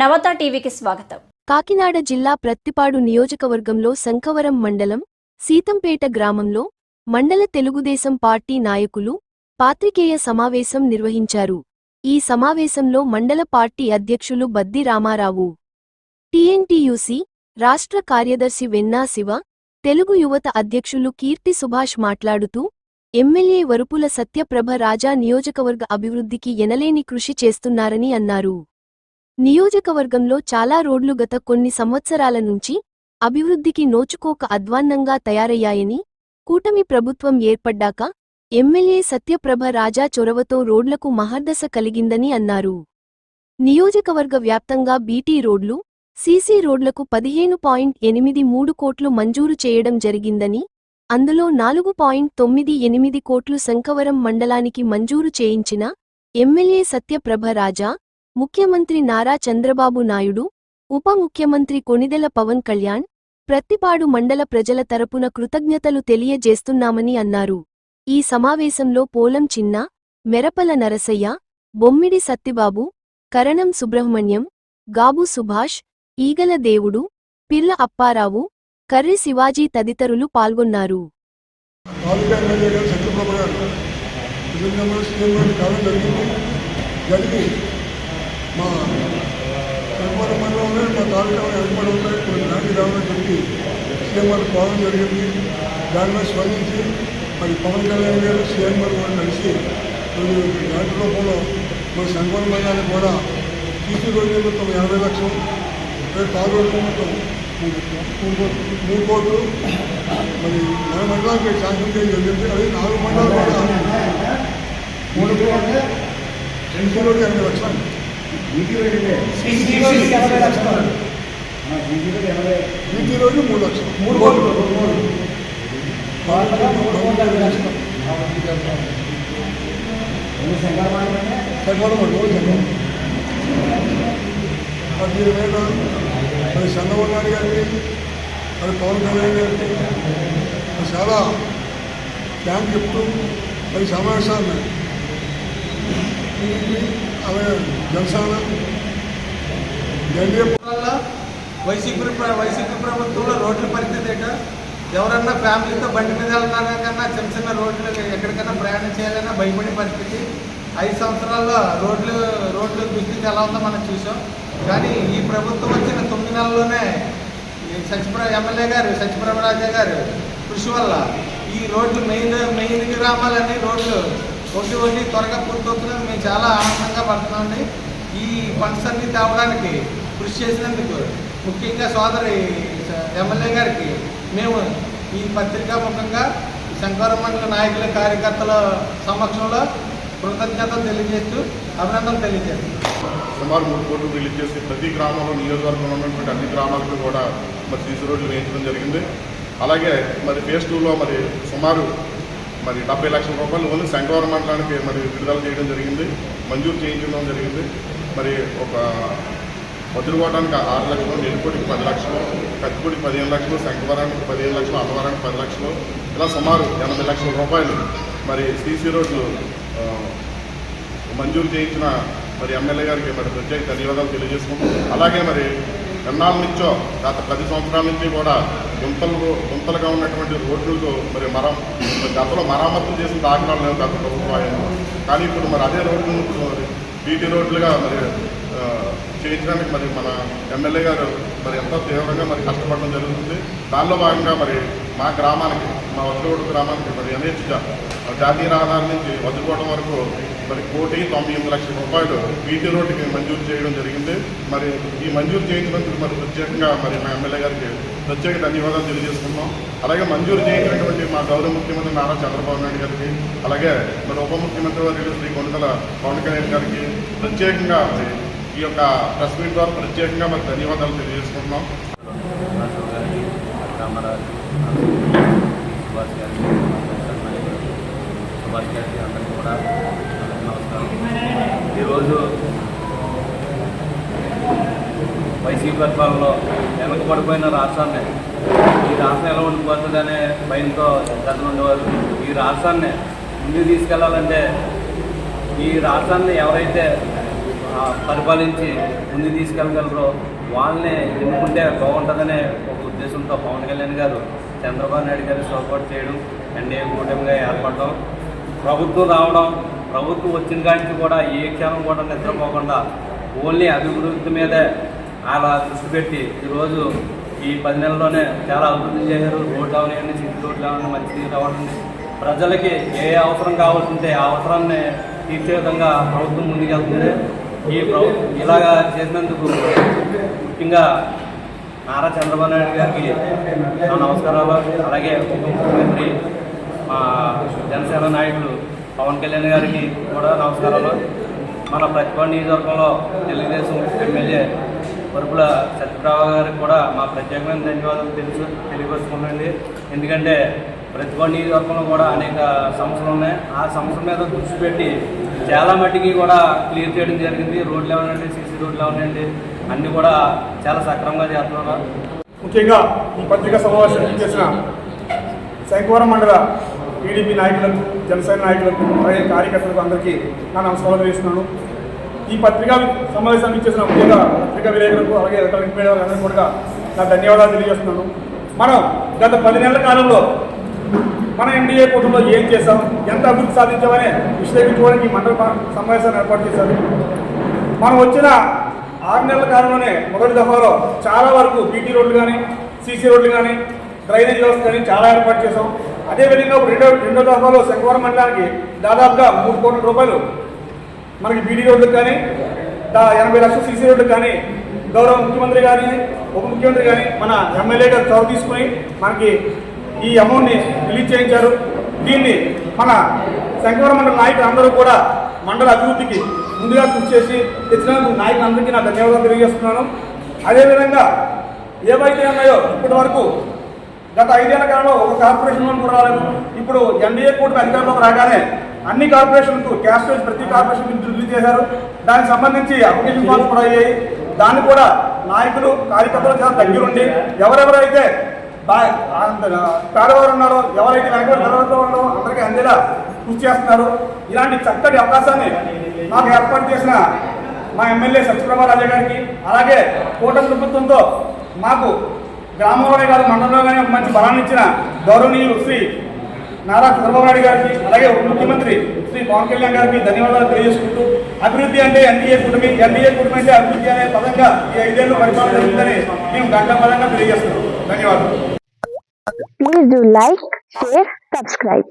నవత టీవీకి స్వాగతం. కాకినాడ జిల్లా ప్రత్తిపాడు నియోజకవర్గంలో శంఖవరం మండలం సీతంపేట గ్రామంలో మండల తెలుగుదేశం పార్టీ నాయకులు పాత్రికేయ సమావేశం నిర్వహించారు. ఈ సమావేశంలో మండల పార్టీ అధ్యక్షులు బద్ది రామారావు టీఎన్టీయూసీ రాష్ట్ర కార్యదర్శి వెన్నా శివ తెలుగు యువత అధ్యక్షులు కీర్తి సుభాష్ మాట్లాడుతూ ఎమ్మెల్యే వరుపుల సత్యప్రభ రాజా నియోజకవర్గ అభివృద్ధికి ఎనలేని కృషి చేస్తున్నారని అన్నారు. నియోజకవర్గంలో చాలా రోడ్లు గత కొన్ని సంవత్సరాల నుంచి అభివృద్ధికి నోచుకోక అధ్వాన్నంగా తయారయ్యాయని కూటమి ప్రభుత్వం ఏర్పడ్డాక ఎమ్మెల్యే సత్యప్రభ రాజా చొరవతో రోడ్లకు మహర్దశ కలిగిందని అన్నారు. నియోజకవర్గ వ్యాప్తంగా బీటీ రోడ్లు సీసీ రోడ్లకు పదిహేను పాయింట్ ఎనిమిది మూడు కోట్లు మంజూరు చేయడం జరిగిందని అందులో నాలుగు పాయింట్ తొమ్మిది ఎనిమిది కోట్లు శంఖవరం మండలానికి మంజూరు చేయించిన ఎమ్మెల్యే సత్యప్రభ రాజా ముఖ్యమంత్రి నారా చంద్రబాబు నాయుడు ఉప ముఖ్యమంత్రి కొణిదెల పవన్ కళ్యాణ్ ప్రత్తిపాడు మండల ప్రజల తరపున కృతజ్ఞతలు తెలియజేస్తున్నామని అన్నారు. ఈ సమావేశంలో పోలం చిన్న మెరపల నరసయ్య బొమ్మిడి సత్తిబాబు కరణం సుబ్రహ్మణ్యం గాబు సుభాష్ ఈగల దేవుడు పిల్ల అప్పారావు కర్రి శివాజీ తదితరులు పాల్గొన్నారు. జరిగింది జరిగి మా వెంపడ మండలంలో మా తాలూకా వెంపడ ఉంటాయి. కొన్ని నాటి రావడం చెప్పి సీఎం గారు పోవడం జరిగింది. దానిలో స్పందించి మరి పవన్ కళ్యాణ్ గారు సీఎం గారు కూడా కలిసి కొన్ని నాటి రూపంలో మన సంగమ మండలానికి కూడా తీసి రోజుల మొత్తం ఎనభై లక్షలు తాగు రోజుల మొత్తం మూడు కోట్లు మరి మన మండలానికి శాంక్షన్ చేయడం జరిగింది. అది నాలుగు మండలాలు కూడా మూడు కోట్లు ఎనభై లక్షలు. బీటీ రోజు మూడు లక్షలు మూడు కోట్లు సగవరం రోజు సగవరం మరి దీని వేలు మరి చంద్రబాబు నాయుడు గారికి మరి పవన్ కళ్యాణ్ గారికి మరి చాలా థ్యాంక్ చెప్తూ మరి సమావేశాన్ని టీడీపీ అలాగే జనసేన ఎన్డీఏ వైసీపీ వైసీపీ ప్రభుత్వంలో రోడ్ల పరిస్థితి ఏంటో? ఎవరన్నా ఫ్యామిలీతో బండి మీద వెళ్ళడానికన్నా చిన్న చిన్న రోడ్లు ఎక్కడికైనా ప్రయాణం చేయాలన్నా భయపడే పరిస్థితి. ఐదు సంవత్సరాల్లో రోడ్లు రోడ్లు దుస్థితి ఎలా ఉందో మనం చూసాం. కానీ ఈ ప్రభుత్వం వచ్చిన తొమ్మిది నెలల్లోనే ఈ సత్యప్ర ఎమ్మెల్యే గారు సత్యప్రభరాజా గారు కృషి వల్ల ఈ రోడ్లు మెయిన్ మెయిన్ గ్రామాలన్నీ రోడ్లు ఒకటి ఒకటి త్వరగా పూర్తవుతున్నాయి మేము చాలా ఆనందంగా పడుతున్నామండి. ఈ ఫండ్స్ అన్ని తేవడానికి కృషి చేసినందుకు ముఖ్యంగా సోదరి ఎమ్మెల్యే గారికి మేము ఈ పత్రికా ముఖంగా శంకరం మండల నాయకుల కార్యకర్తల సమక్షంలో కృతజ్ఞతలు తెలియజేస్తూ అభినందనలు తెలియజేస్తున్నాం సుమారు మూడు కోట్లు రిలీజ్ చేసి ప్రతి గ్రామంలో నియోజకవర్గంలో ఉన్నటువంటి అన్ని గ్రామాలకు కూడా మరి సీసీ రోడ్లు వేయించడం జరిగింది. అలాగే మరి ఫేజ్ టూలో మరి సుమారు మరి డెబ్బై లక్షల రూపాయలు ఓన్లీ శంకవరం మండలానికి మరి విడుదల చేయడం జరిగింది. మంజూరు చేయించడం జరిగింది. మరి ఒక వదులుకోవడానికి ఆరు లక్షలు నెల్లిపూడికి పది లక్షలు కత్తిపూడికి పదిహేను లక్షలు శంకవరానికి పదిహేను లక్షలు అన్నవరానికి పది లక్షలు ఇలా సుమారు ఎనభై లక్షల రూపాయలు మరి సీసీ రోడ్లు మంజూరు చేయించిన మరి ఎమ్మెల్యే గారికి మరి ప్రత్యేక ధన్యవాదాలు తెలియజేసుకుంటాం అలాగే మరి ఎన్నాళ్ళ నుంచో గత పది సంవత్సరాల నుంచి కూడా గుంతలు గుంతలుగా ఉన్నటువంటి రోడ్లకు మరి మరం గతలో గతంలో చేసిన దాఖలాలు లేవు గత ప్రభుత్వం కానీ ఇప్పుడు మరి అదే రోడ్లు ఇప్పుడు మరి బీటీ రోడ్లుగా మరి చేయించడానికి మరి మన ఎమ్మెల్యే గారు మరి ఎంతో తీవ్రంగా మరి కష్టపడడం జరుగుతుంది. దానిలో భాగంగా మరి మా గ్రామానికి మా వద్దోడు గ్రామానికి మరి ఎన్హెచ్ జాతీయ రహదారి నుంచి వదులుకోవడం వరకు మరి కోటి తొంభై ఎనిమిది లక్షల రూపాయలు బీటీ రోడ్డుకి మంజూరు చేయడం జరిగింది. మరి ఈ మంజూరు చేయించినందుకు మరి ప్రత్యేకంగా మరి మా ఎమ్మెల్యే గారికి ప్రత్యేక ధన్యవాదాలు తెలియజేసుకున్నాం అలాగే మంజూరు చేయించినటువంటి మా గౌరవ ముఖ్యమంత్రి నారా చంద్రబాబు నాయుడు గారికి అలాగే మరి ఉప ముఖ్యమంత్రి వర్యులు శ్రీ కొనుగల పవన్ కళ్యాణ్ గారికి ప్రత్యేకంగా మరి ఈ యొక్క ప్రెస్ మీట్ ద్వారా ప్రత్యేకంగా మరి ధన్యవాదాలు తెలియజేసుకుంటున్నాం. గారికి సుభాష్ గారికి అందరికీ కూడా నమస్కారం ఈరోజు వైసీపీ పరిపాలనలో వెనకబడిపోయిన రాష్ట్రాన్ని ఈ రాష్ట్రం ఎలా ఉండిపోతుందనే భయంతో జగన్ ఉండేవారు. ఈ రాష్ట్రాన్ని ముందుకు తీసుకెళ్ళాలంటే ఈ రాష్ట్రాన్ని ఎవరైతే పరిపాలించి ముందుకు తీసుకెళ్ళగలరో వాళ్ళని ఎన్నుకుంటే బాగుంటుందనే ఒక ఉద్దేశంతో పవన్ కళ్యాణ్ గారు చంద్రబాబు నాయుడు గారు సపోర్ట్ చేయడం ఎన్డీఏ కూటమిగా ఏర్పడడం ప్రభుత్వం రావడం ప్రభుత్వం వచ్చిన కాడికి కూడా ఏ క్షణం కూడా నిద్రపోకుండా ఓన్లీ అభివృద్ధి మీదే అలా దృష్టి పెట్టి ఈరోజు ఈ పది నెలల్లోనే చాలా అభివృద్ధి చేశారు. రోడ్లు అవనివ్వండి సిటీ రోడ్లు అవన్నీ మంచినీళ్ళు అవ్వండి ప్రజలకి ఏ అవసరం కావాల్సింటే ఆ అవసరాన్ని తీర్చే విధంగా ప్రభుత్వం ముందుకెళ్తుంది. ఈ ప్రభుత్వం ఇలాగా చేసినందుకు ముఖ్యంగా నారా చంద్రబాబు నాయుడు గారికి నా నమస్కారాలు. అలాగే ఉప ముఖ్యమంత్రి మా జనసేన నాయకులు పవన్ కళ్యాణ్ గారికి కూడా నమస్కారాలు. మన ప్రతిభ నియోజకవర్గంలో తెలుగుదేశం ఎమ్మెల్యే పరుపుల సత్యప్రభ గారికి కూడా మా ప్రత్యేకమైన ధన్యవాదాలు తెలుసు తెలియపరుచుకున్నాండి ఎందుకంటే ప్రతిభ నియోజకవర్గంలో కూడా అనేక సమస్యలు ఉన్నాయి. ఆ సమస్యల మీద దృష్టి పెట్టి చాలా మట్టికి కూడా క్లియర్ చేయడం జరిగింది. రోడ్లు ఏమనండి? సీసీ రోడ్లు ఏమనండి? అన్నీ కూడా చాలా సక్రమంగా చేస్తున్నారు. ముఖ్యంగా ఈ పత్రికా సమావేశం చేసిన శంకవరం మండల టీడీపీ నాయకులకు జనసేన నాయకులకు అలాగే కార్యకర్తలకు అందరికీ నా నమస్కారం చేస్తున్నాను ఈ పత్రికా సమావేశం ఇచ్చేసిన ముఖ్యంగా పత్రికా విలేకరులకు అలాగే ఎలక్ట్రానిక్ మీడియా అందరికీ కూడా నా ధన్యవాదాలు తెలియజేస్తున్నాను. మనం గత పది నెలల కాలంలో మన ఎన్డీఏ కూటమిలో ఏం చేశాం ఎంత అభివృద్ధి సాధించామని విశ్లేషించుకోవడానికి మండల సమావేశాన్ని ఏర్పాటు చేశారు. మనం వచ్చిన ఆరు నెలల కాలంలోనే మొదటి దఫాలో చాలా వరకు బీటీ రోడ్లు కానీ సీసీ రోడ్లు కానీ డ్రైనేజ్ వ్యవస్థ కానీ చాలా ఏర్పాటు చేసాం అదేవిధంగా ఇప్పుడు రెండో రెండో దఫాలో శంకవరం మండలానికి దాదాపుగా మూడు కోట్ల రూపాయలు మనకి బీడీ రోడ్లకు కానీ దా ఎనభై లక్షల సీసీ రోడ్లకు కానీ గౌరవ ముఖ్యమంత్రి కానీ ఉప ముఖ్యమంత్రి కానీ మన ఎమ్మెల్యే గారు చొరవ తీసుకుని మనకి ఈ అమౌంట్ని రిలీజ్ చేయించారు. దీన్ని మన శంకవరం మండల నాయకులు అందరూ కూడా మండల అభివృద్ధికి ముందుగా కృషి చేసి తెచ్చినందుకు నాయకులందరికీ నా ధన్యవాదాలు తెలియజేస్తున్నాను. అదేవిధంగా ఏవైతే ఉన్నాయో ఇప్పటి వరకు గత ఐదేళ్ళ కాలంలో ఒక కార్పొరేషన్ కూడా రాలేదు. ఇప్పుడు ఎన్డీఏ కూటమి అధికారంలోకి రాగానే అన్ని కార్పొరేషన్కు క్యాష్ ప్రతి కార్పొరేషన్ రిలీజ్ చేశారు. దానికి సంబంధించి అప్లికేషన్ ఫామ్స్ కూడా అయ్యాయి. దాన్ని కూడా నాయకులు కార్యకర్తలు చాలా దగ్గరుండి ఎవరెవరైతే పేదవారు ఉన్నారో ఎవరైతే వెనకబడి నిలబడుతూ ఉన్నారో అందరికీ అందేలా కృషి చేస్తున్నారు. ఇలాంటి చక్కటి అవకాశాన్ని మాకు ఏర్పాటు చేసిన మా ఎమ్మెల్యే సత్యప్రభా రాజా గారికి అలాగే కూటమి ప్రభుత్వంతో మాకు గ్రామంలోనే కాదు మండలంలోనే ఒక మంచి బలాన్ని ఇచ్చిన గౌరవనీయులు శ్రీ నారా చంద్రబాబు నాయుడు గారికి అలాగే ఉప ముఖ్యమంత్రి శ్రీ పవన్ కళ్యాణ్ గారికి ధన్యవాదాలు తెలియజేసుకుంటూ అభివృద్ధి అంటే ఎన్డీఏ కుటుంబం ఎన్డీఏ కుటుంబం అంటే అభివృద్ధి అనే పదంగా ఈ ఐదేళ్ళు పరిపాలన జరుగుతుందని మేము గంట పదంగా తెలియజేస్తున్నాం ధన్యవాదాలు Please do like, share, subscribe.